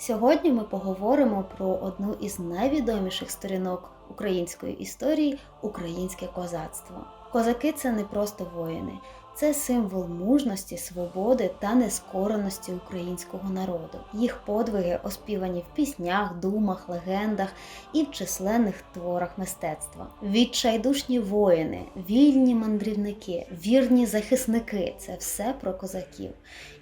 Сьогодні ми поговоримо про одну із найвідоміших сторінок української історії українське козацтво. Козаки це не просто воїни, це символ мужності, свободи та нескореності українського народу. Їх подвиги оспівані в піснях, думах, легендах і в численних творах мистецтва. Відчайдушні воїни, вільні мандрівники, вірні захисники це все про козаків.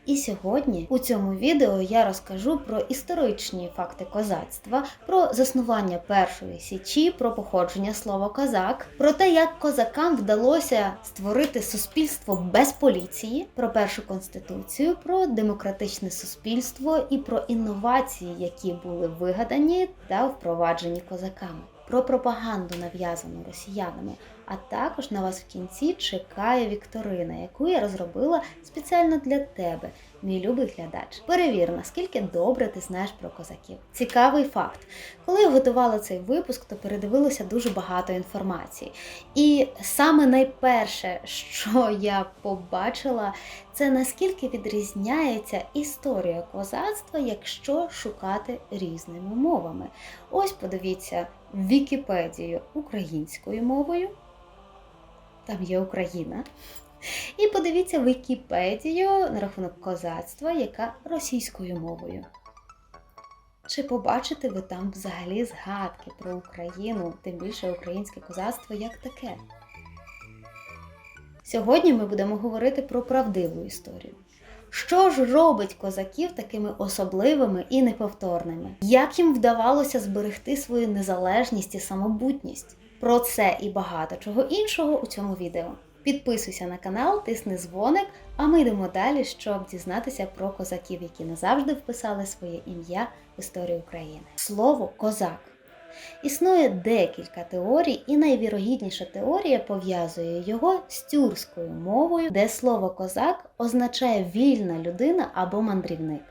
І сьогодні у цьому відео я розкажу про історичні факти козацтва, про заснування першої січі, про походження слова козак, про те, як козакам вдалося створити суспільство без поліції, про першу конституцію, про демократичне суспільство і про інновації, які були вигадані та впроваджені козаками. Про пропаганду нав'язану росіянами, а також на вас в кінці чекає Вікторина, яку я розробила спеціально для тебе, мій любий глядач. Перевір, наскільки добре ти знаєш про козаків. Цікавий факт. Коли я готувала цей випуск, то передивилася дуже багато інформації. І саме найперше, що я побачила, це наскільки відрізняється історія козацтва, якщо шукати різними мовами. Ось подивіться Вікіпедію українською мовою. Там є Україна. І подивіться Вікіпедію на рахунок козацтва, яка російською мовою. Чи побачите ви там взагалі згадки про Україну, тим більше українське козацтво як таке? Сьогодні ми будемо говорити про правдиву історію. Що ж робить козаків такими особливими і неповторними? Як їм вдавалося зберегти свою незалежність і самобутність? Про це і багато чого іншого у цьому відео. Підписуйся на канал, тисни дзвоник, а ми йдемо далі, щоб дізнатися про козаків, які назавжди вписали своє ім'я в історію України. Слово козак. Існує декілька теорій, і найвірогідніша теорія пов'язує його з тюркською мовою, де слово козак означає вільна людина або мандрівник.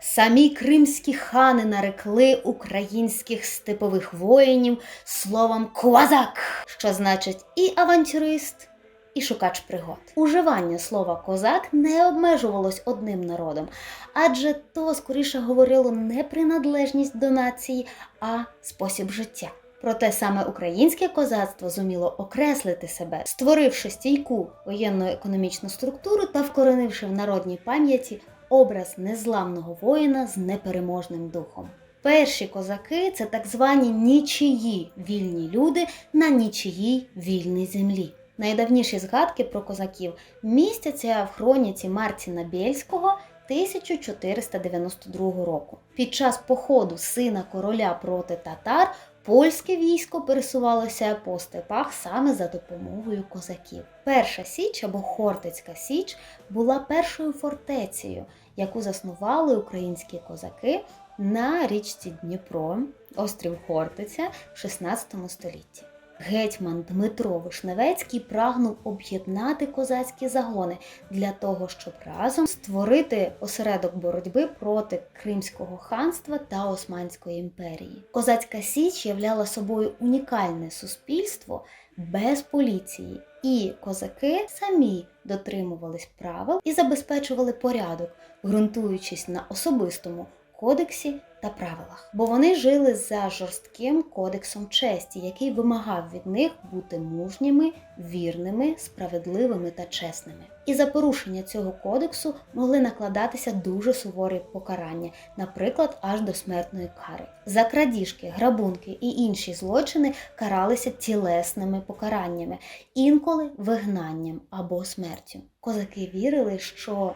Самі кримські хани нарекли українських степових воїнів словом козак, що значить і авантюрист, і шукач пригод. Уживання слова козак не обмежувалось одним народом, адже то скоріше говорило не приналежність до нації, а спосіб життя. Проте саме українське козацтво зуміло окреслити себе, створивши стійку воєнно-економічну структуру та вкоренивши в народній пам'яті образ незламного воїна з непереможним духом. Перші козаки це так звані нічиї вільні люди на нічиїй вільній землі. Найдавніші згадки про козаків містяться в хроніці Марціна Бєльського 1492 року. Під час походу сина короля проти татар польське військо пересувалося по степах саме за допомогою козаків. Перша січ або Хортицька Січ була першою фортецею, яку заснували українські козаки на річці Дніпро, острів Хортиця в 16 столітті. Гетьман Дмитро Вишневецький прагнув об'єднати козацькі загони для того, щоб разом створити осередок боротьби проти Кримського ханства та Османської імперії. Козацька Січ являла собою унікальне суспільство без поліції, і козаки самі дотримувались правил і забезпечували порядок, ґрунтуючись на особистому кодексі та правилах, бо вони жили за жорстким кодексом честі, який вимагав від них бути мужніми, вірними, справедливими та чесними. І за порушення цього кодексу могли накладатися дуже суворі покарання, наприклад, аж до смертної кари. За крадіжки, грабунки і інші злочини каралися тілесними покараннями, інколи вигнанням або смертю. Козаки вірили, що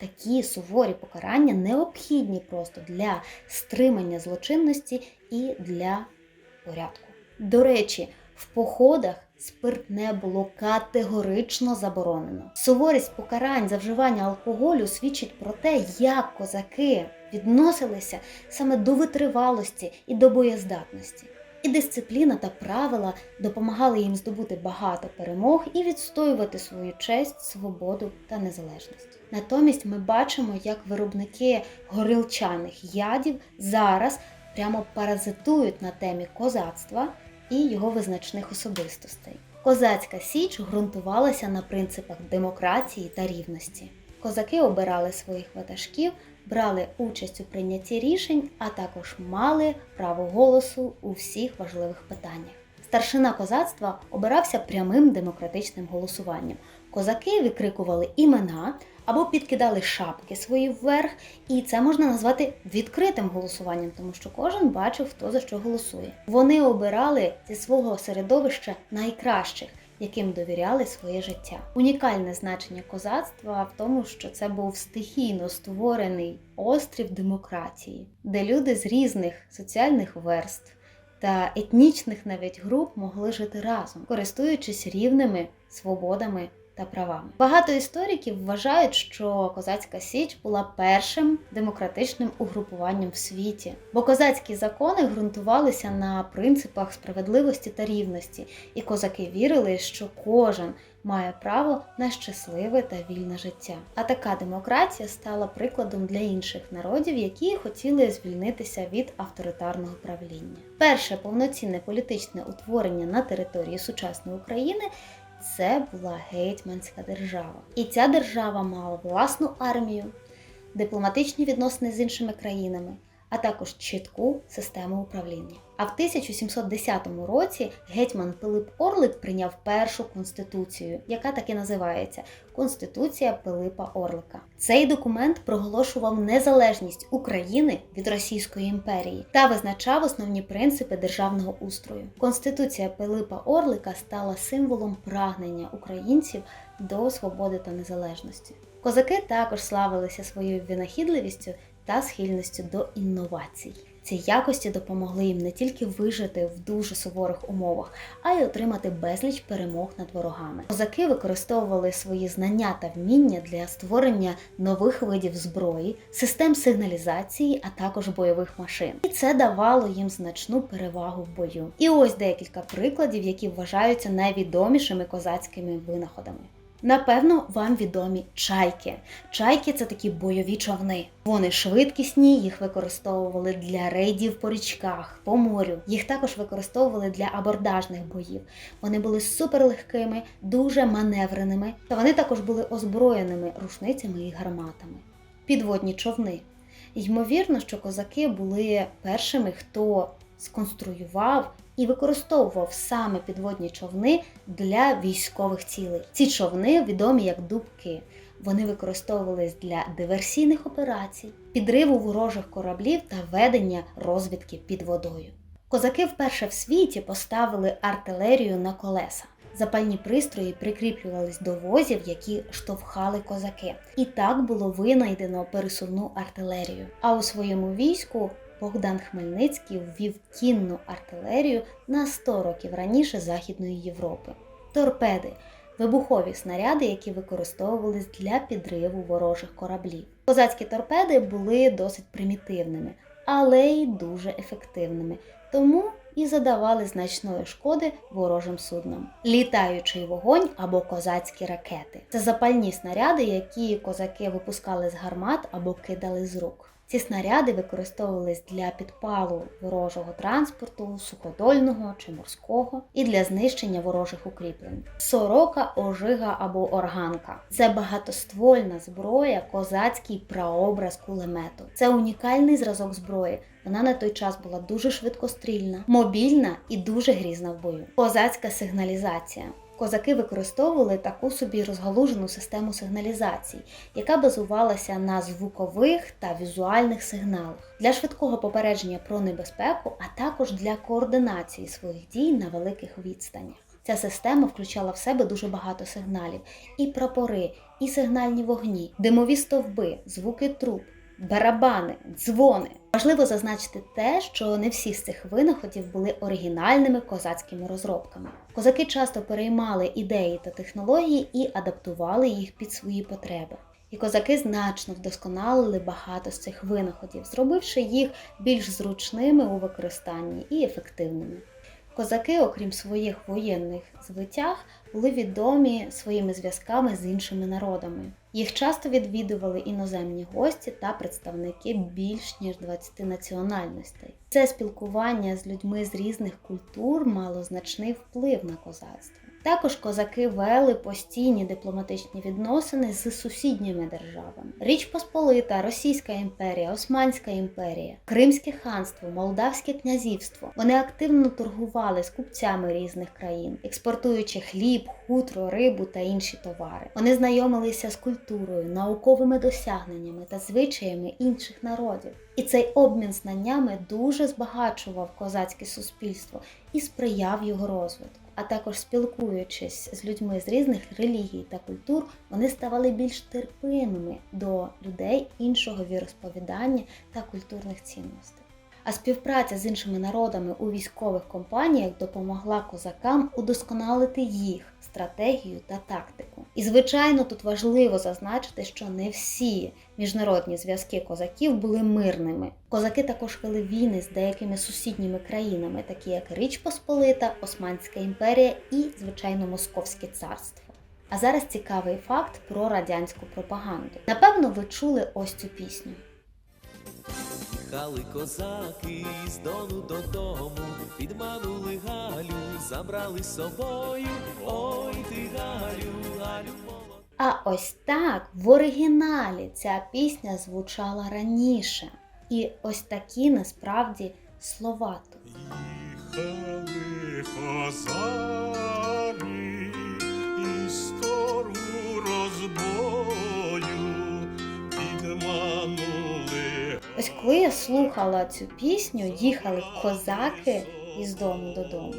Такі суворі покарання необхідні просто для стримання злочинності і для порядку. До речі, в походах спиртне було категорично заборонено. Суворість покарань за вживання алкоголю свідчить про те, як козаки відносилися саме до витривалості і до боєздатності. І дисципліна та правила допомагали їм здобути багато перемог і відстоювати свою честь, свободу та незалежність. Натомість ми бачимо, як виробники горілчаних ядів зараз прямо паразитують на темі козацтва і його визначних особистостей. Козацька січ ґрунтувалася на принципах демократії та рівності. Козаки обирали своїх ватажків брали участь у прийнятті рішень, а також мали право голосу у всіх важливих питаннях. Старшина козацтва обирався прямим демократичним голосуванням. Козаки викрикували імена або підкидали шапки свої вверх, і це можна назвати відкритим голосуванням, тому що кожен бачив, хто за що голосує. Вони обирали зі свого середовища найкращих, яким довіряли своє життя. Унікальне значення козацтва в тому, що це був стихійно створений острів демократії, де люди з різних соціальних верств та етнічних навіть груп могли жити разом, користуючись рівними свободами та правами. Багато істориків вважають, що козацька січ була першим демократичним угрупуванням в світі, бо козацькі закони ґрунтувалися на принципах справедливості та рівності, і козаки вірили, що кожен має право на щасливе та вільне життя. А така демократія стала прикладом для інших народів, які хотіли звільнитися від авторитарного правління. Перше повноцінне політичне утворення на території сучасної України це була гетьманська держава. І ця держава мала власну армію, дипломатичні відносини з іншими країнами, а також чітку систему управління. А в 1710 році гетьман Пилип Орлик прийняв першу конституцію, яка так і називається Конституція Пилипа Орлика. Цей документ проголошував незалежність України від Російської імперії та визначав основні принципи державного устрою. Конституція Пилипа Орлика стала символом прагнення українців до свободи та незалежності. Козаки також славилися своєю винахідливістю та схильністю до інновацій. Ці якості допомогли їм не тільки вижити в дуже суворих умовах, а й отримати безліч перемог над ворогами. Козаки використовували свої знання та вміння для створення нових видів зброї, систем сигналізації, а також бойових машин. І це давало їм значну перевагу в бою. І ось декілька прикладів, які вважаються найвідомішими козацькими винаходами. Напевно, вам відомі чайки. Чайки це такі бойові човни. Вони швидкісні, їх використовували для рейдів по річках, по морю. Їх також використовували для абордажних боїв. Вони були суперлегкими, дуже маневреними, та вони також були озброєними рушницями і гарматами. Підводні човни. Ймовірно, що козаки були першими, хто сконструював і використовував саме підводні човни для військових цілей. Ці човни відомі як дубки. Вони використовувались для диверсійних операцій, підриву ворожих кораблів та ведення розвідки під водою. Козаки вперше в світі поставили артилерію на колеса. Запальні пристрої прикріплювались до возів, які штовхали козаки. І так було винайдено пересувну артилерію. А у своєму війську Богдан Хмельницький ввів кінну артилерію на 100 років раніше Західної Європи. Торпеди вибухові снаряди, які використовувались для підриву ворожих кораблів. Козацькі торпеди були досить примітивними, але й дуже ефективними, тому і задавали значної шкоди ворожим суднам. Літаючий вогонь або козацькі ракети це запальні снаряди, які козаки випускали з гармат або кидали з рук. Ці снаряди використовувались для підпалу ворожого транспорту, суходольного чи морського, і для знищення ворожих укріплень. Сорока, ожига або органка це багатоствольна зброя, козацький прообраз кулемету. Це унікальний зразок зброї. Вона на той час була дуже швидкострільна, мобільна і дуже грізна в бою. Козацька сигналізація. Козаки використовували таку собі розгалужену систему сигналізацій, яка базувалася на звукових та візуальних сигналах для швидкого попередження про небезпеку, а також для координації своїх дій на великих відстанях. Ця система включала в себе дуже багато сигналів: і прапори, і сигнальні вогні, димові стовби, звуки труб, барабани, дзвони. Важливо зазначити те, що не всі з цих винаходів були оригінальними козацькими розробками. Козаки часто переймали ідеї та технології і адаптували їх під свої потреби. І козаки значно вдосконалили багато з цих винаходів, зробивши їх більш зручними у використанні і ефективними. Козаки, окрім своїх воєнних звитяг, були відомі своїми зв'язками з іншими народами. Їх часто відвідували іноземні гості та представники більш ніж 20 національностей. Це спілкування з людьми з різних культур мало значний вплив на козацтво. Також козаки вели постійні дипломатичні відносини з сусідніми державами: Річ Посполита, Російська імперія, Османська імперія, Кримське ханство, Молдавське князівство. Вони активно торгували з купцями різних країн, експортуючи хліб, хутро, рибу та інші товари. Вони знайомилися з культурою, науковими досягненнями та звичаями інших народів. І цей обмін знаннями дуже збагачував козацьке суспільство і сприяв його розвитку. А також спілкуючись з людьми з різних релігій та культур, вони ставали більш терпимими до людей іншого віросповідання та культурних цінностей. А співпраця з іншими народами у військових компаніях допомогла козакам удосконалити їх стратегію та тактику. І звичайно, тут важливо зазначити, що не всі міжнародні зв'язки козаків були мирними. Козаки також вели війни з деякими сусідніми країнами, такі як Річ Посполита, Османська імперія і, звичайно, Московське царство. А зараз цікавий факт про радянську пропаганду. Напевно, ви чули ось цю пісню. Їхали козаки з дону додому, підманули Галю, забрали з собою. Ой ти Галю, Галю молоду. А ось так в оригіналі ця пісня звучала раніше. І ось такі насправді слова тут. Їхали козаки із тору розбою, коли я слухала цю пісню, їхали козаки із дому додому,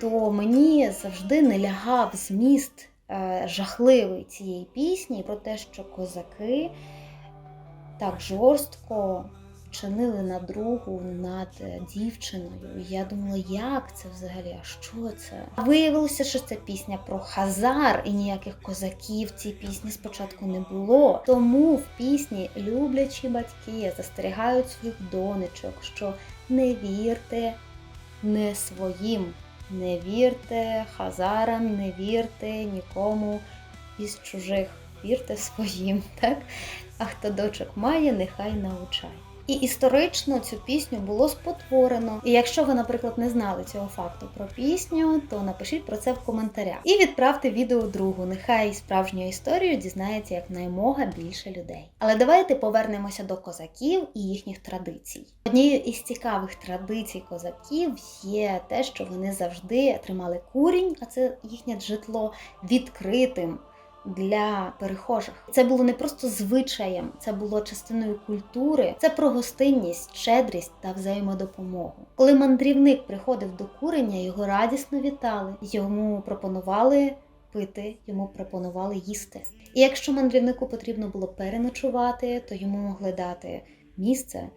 то мені завжди не лягав зміст е, жахливий цієї пісні про те, що козаки так жорстко чинили на другу над е, дівчиною. Я думала, як це взагалі? А що це? Виявилося, що це пісня про Хазар, і ніяких козаків в цій пісні спочатку не було. Тому в пісні люблячі батьки застерігають своїх донечок, що не вірте не своїм, не вірте хазарам, не вірте нікому із чужих, вірте своїм, так? А хто дочок має, нехай научає. І історично цю пісню було спотворено. І якщо ви, наприклад, не знали цього факту про пісню, то напишіть про це в коментарях. І відправте відео другу. Нехай справжню історію дізнається якнаймога більше людей. Але давайте повернемося до козаків і їхніх традицій. Однією із цікавих традицій козаків є те, що вони завжди тримали курінь, а це їхнє житло відкритим для перехожих. Це було не просто звичаєм, це було частиною культури, це про гостинність, щедрість та взаємодопомогу. Коли мандрівник приходив до куреня, його радісно вітали, йому пропонували пити, йому пропонували їсти. І якщо мандрівнику потрібно було переночувати, то йому могли дати місце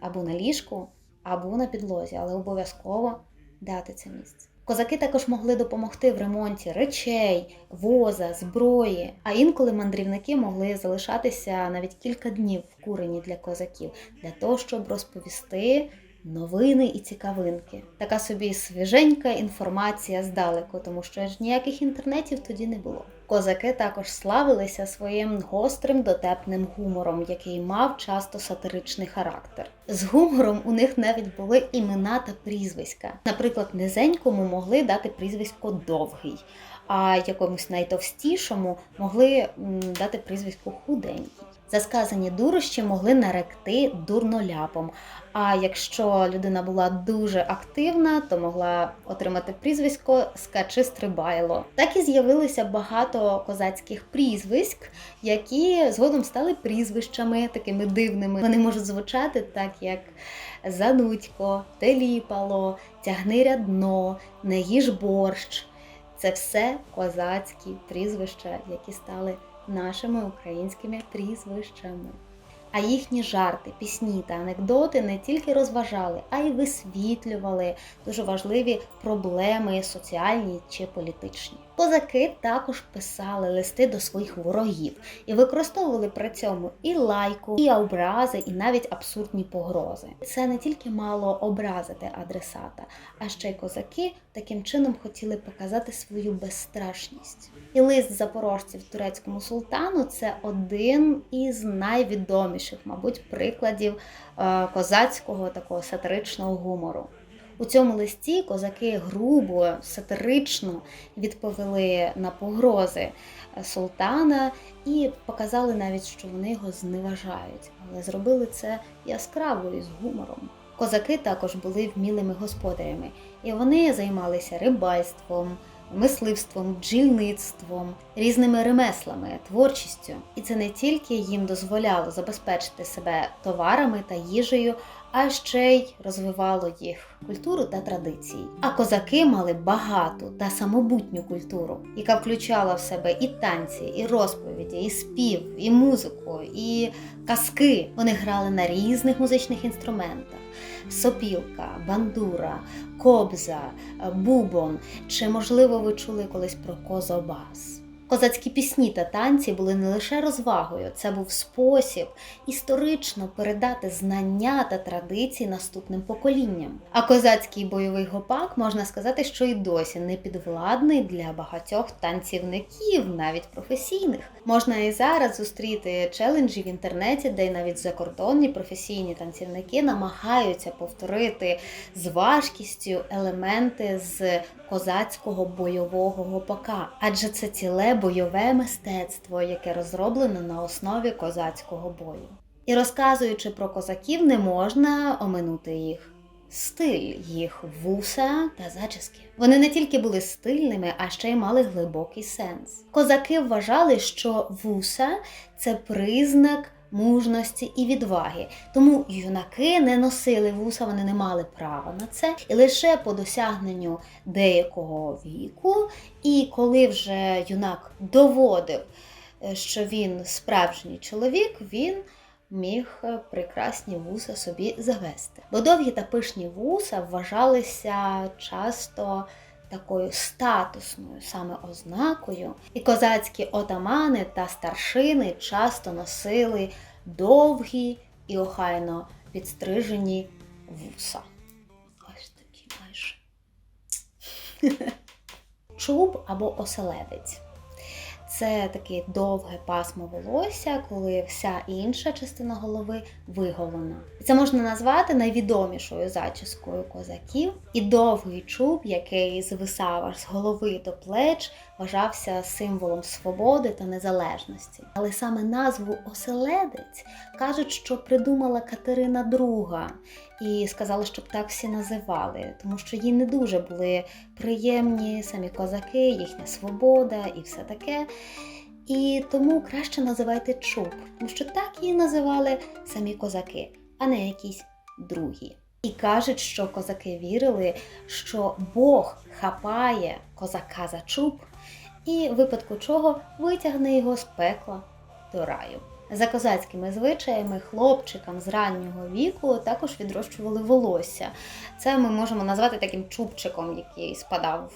або на ліжку, або на підлозі, але обов'язково дати це місце. Козаки також могли допомогти в ремонті речей, воза, зброї. А інколи мандрівники могли залишатися навіть кілька днів в курені для козаків для того, щоб розповісти новини і цікавинки. Така собі свіженька інформація здалеку, тому що ж ніяких інтернетів тоді не було. Козаки також славилися своїм гострим дотепним гумором, який мав часто сатиричний характер. З гумором у них навіть були імена та прізвиська. Наприклад, низенькому могли дати прізвисько довгий, а якомусь найтовстішому могли дати прізвисько худенький. За сказані дурощі могли наректи дурноляпом. А якщо людина була дуже активна, то могла отримати прізвисько скачи стрибайло. Так і з'явилося багато козацьких прізвиськ, які згодом стали прізвищами такими дивними. Вони можуть звучати так, як Занудько, Теліпало, Тягни рядно, Не їж борщ. Це все козацькі прізвища, які стали нашими українськими прізвищами. А їхні жарти, пісні та анекдоти не тільки розважали, а й висвітлювали дуже важливі проблеми соціальні чи політичні. Козаки також писали листи до своїх ворогів і використовували при цьому і лайку, і образи, і навіть абсурдні погрози. Це не тільки мало образити адресата, а ще й козаки таким чином хотіли показати свою безстрашність. І лист запорожців турецькому султану це один із найвідоміших, мабуть, прикладів е, козацького такого сатиричного гумору. У цьому листі козаки грубо, сатирично відповіли на погрози султана і показали навіть, що вони його зневажають, але зробили це яскраво і з гумором. Козаки також були вмілими господарями, і вони займалися рибальством, мисливством, бджільництвом, різними ремеслами, творчістю. І це не тільки їм дозволяло забезпечити себе товарами та їжею, а ще й розвивало їх культуру та традиції. А козаки мали багату та самобутню культуру, яка включала в себе і танці, і розповіді, і спів, і музику, і казки. Вони грали на різних музичних інструментах: сопілка, бандура, кобза, бубон. Чи можливо ви чули колись про козобас? Козацькі пісні та танці були не лише розвагою, це був спосіб історично передати знання та традиції наступним поколінням. А козацький бойовий гопак можна сказати, що і досі не підвладний для багатьох танцівників, навіть професійних. Можна і зараз зустріти челенджі в інтернеті, де навіть закордонні професійні танцівники намагаються повторити з важкістю елементи з козацького бойового гопака, адже це ціле бойове мистецтво, яке розроблено на основі козацького бою. І розказуючи про козаків, не можна оминути їх. Стиль їх вуса та зачіски. Вони не тільки були стильними, а ще й мали глибокий сенс. Козаки вважали, що вуса це признак мужності і відваги. Тому юнаки не носили вуса, вони не мали права на це. І лише по досягненню деякого віку, і коли вже юнак доводив, е, що він справжній чоловік, він міг е, прекрасні вуса собі завести. Бо довгі та пишні вуса вважалися часто такою статусною саме ознакою, і козацькі отамани та старшини часто носили довгі і охайно підстрижені вуса. Ось такі майже. Чуб або оселедець. Це таке довге пасмо волосся, коли вся інша частина голови виголена. Це можна назвати найвідомішою зачіскою козаків. І довгий чуб, який звисав аж з голови до плеч, вважався символом свободи та незалежності. Але саме назву оселедець кажуть, що придумала Катерина II і сказали, щоб так всі називали, тому що їй не дуже були приємні самі козаки, їхня свобода і все таке. І тому краще називайте чуб, тому що так її називали самі козаки, а не якісь другі. І кажуть, що козаки вірили, що Бог хапає козака за чуб, і випадку чого витягне його з пекла до раю. За козацькими звичаями хлопчикам з раннього віку також відрощували волосся. Це ми можемо назвати таким чубчиком, який спадав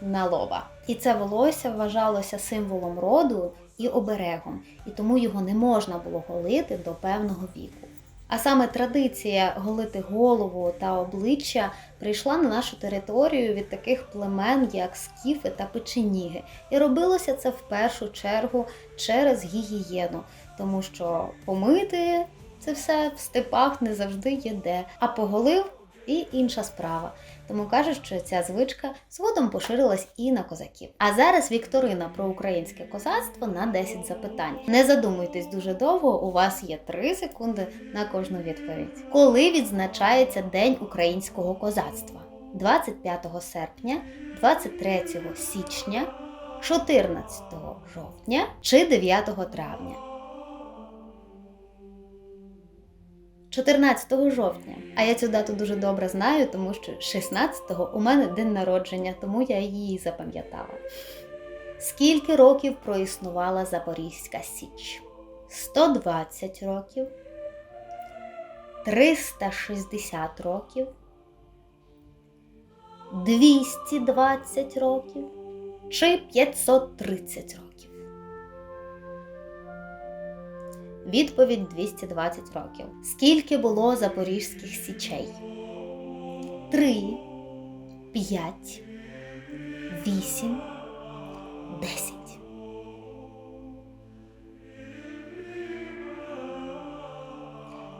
на лоба. І це волосся вважалося символом роду і оберегом, і тому його не можна було голити до певного віку. А саме традиція голити голову та обличчя прийшла на нашу територію від таких племен, як скіфи та печеніги. І робилося це в першу чергу через гігієну, тому що помити це все в степах не завжди є де, а поголив і інша справа. Тому кажуть, що ця звичка згодом поширилась і на козаків. А зараз вікторина про українське козацтво на 10 запитань. Не задумуйтесь дуже довго, у вас є 3 секунди на кожну відповідь. Коли відзначається День українського козацтва? 25 серпня, 23 січня, 14 жовтня чи 9 травня? 14 жовтня. А я цю дату дуже добре знаю, тому що 16-го у мене день народження, тому я її запам'ятала. Скільки років проіснувала Запорізька Січ? 120 років, 360 років, 220 років чи 530 років? Відповідь 220 років. Скільки було запорізьких січей? 3, 5, 8, 10.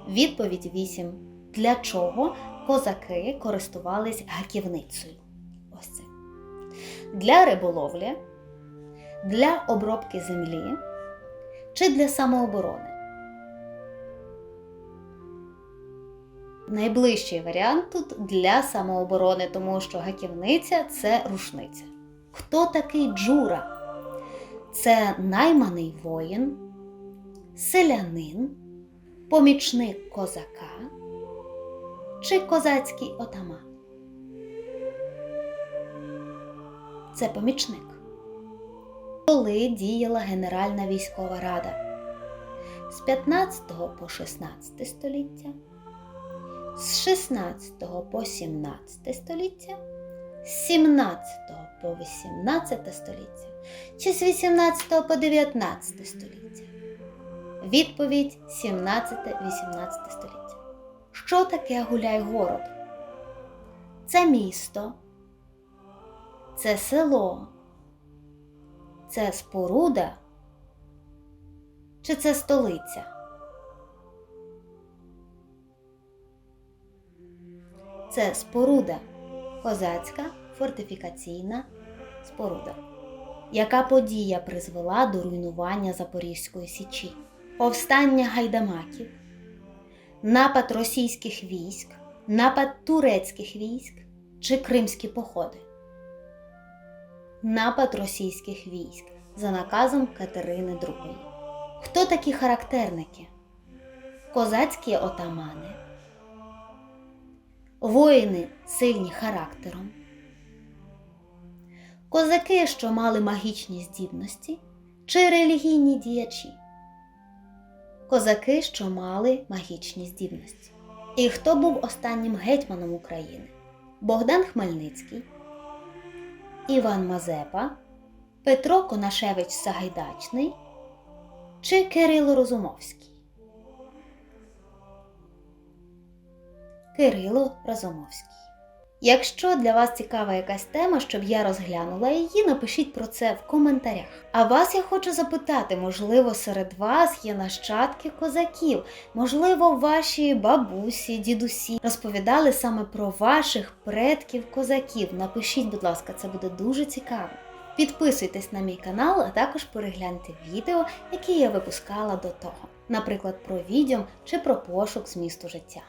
Відповідь 8. Для чого козаки користувались гаківницею. Ось це. Для риболовлі, для обробки землі чи для самооборони. Найближчий варіант тут для самооборони, тому що гаківниця це рушниця. Хто такий Джура? Це найманий воїн, селянин, помічник козака чи козацький отаман. Це помічник. Коли діяла Генеральна військова рада з 15 по 16 століття, з 16 по 17 століття, з 17 по 18 століття чи з 18 по 19 століття? Відповідь 17-18 століття. Що таке Гуляйгород? Це місто, це село, це споруда чи це столиця? Це споруда, козацька фортифікаційна споруда. Яка подія призвела до руйнування Запорізької січі? Повстання гайдамаків, напад російських військ, напад турецьких військ чи кримські походи? Напад російських військ за наказом Катерини II. Хто такі характерники? Козацькі отамани, воїни сильні характером, козаки, що мали магічні здібності, чи релігійні діячі, козаки, що мали магічні здібності. І хто був останнім гетьманом України? Богдан Хмельницький, Іван Мазепа, Петро Конашевич Сагайдачний чи Кирило Розумовський? Кирило Разумовський. Якщо для вас цікава якась тема, щоб я розглянула її, напишіть про це в коментарях. А вас я хочу запитати, можливо, серед вас є нащадки козаків, можливо, ваші бабусі, дідусі розповідали саме про ваших предків козаків. Напишіть, будь ласка, це буде дуже цікаво. Підписуйтесь на мій канал, а також перегляньте відео, які я випускала до того, наприклад, про відьом чи про пошук змісту життя.